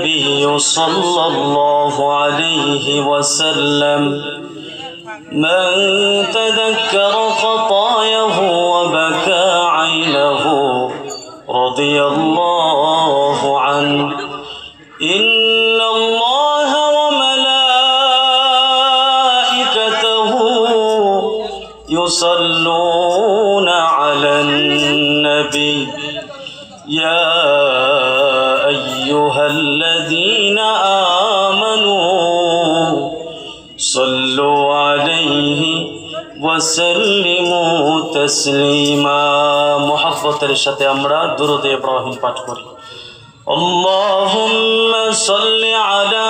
النبي صلى الله عليه وسلم. من تذكر خطاياه وبكى عينه رضي الله عنه. إن الله وملائكته يصلون على النبي. يا أيها الذين آمنوا صلوا عليه وسلموا تسليما. محفظه সাথে আমরা درود إبراهيم পাঠ করি اللهم صل على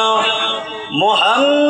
محمد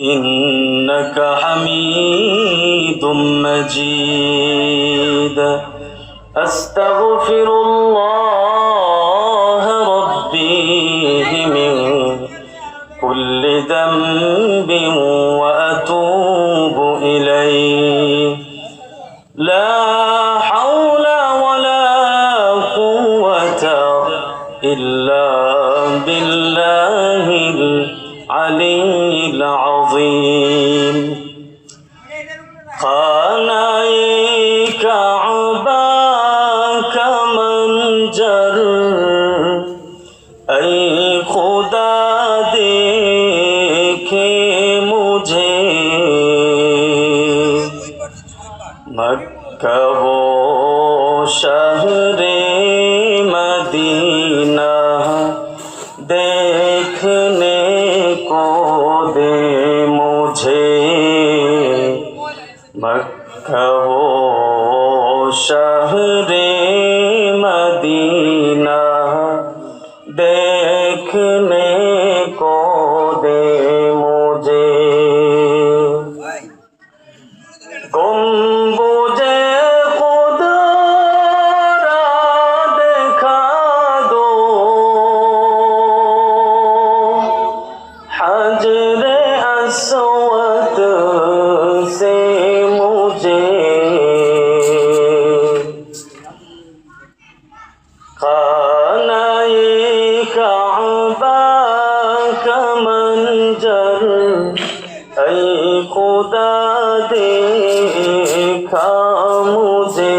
إنك حميد مجيد. أستغفر الله ربي من كل ذنب وأتوب إليه. لا حول ولا قوة إلا بالله العلي العظيم خانائے کعبہ کا منظر اے خدا دیکھے مجھے مکہ و شہر দে মুঝে মক্কা ও শহরে মদিনা। যে খানাই কাবা কমঞ্জর এই খুদা দেখা মুঝে।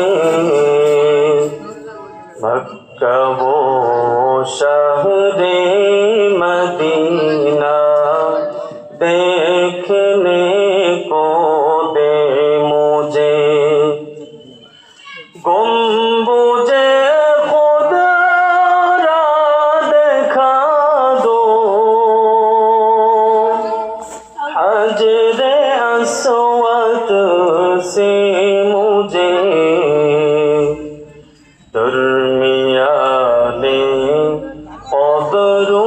ভক্কবো শহরে মদিনা দে कसवत से मुझे दरमियाने कदरों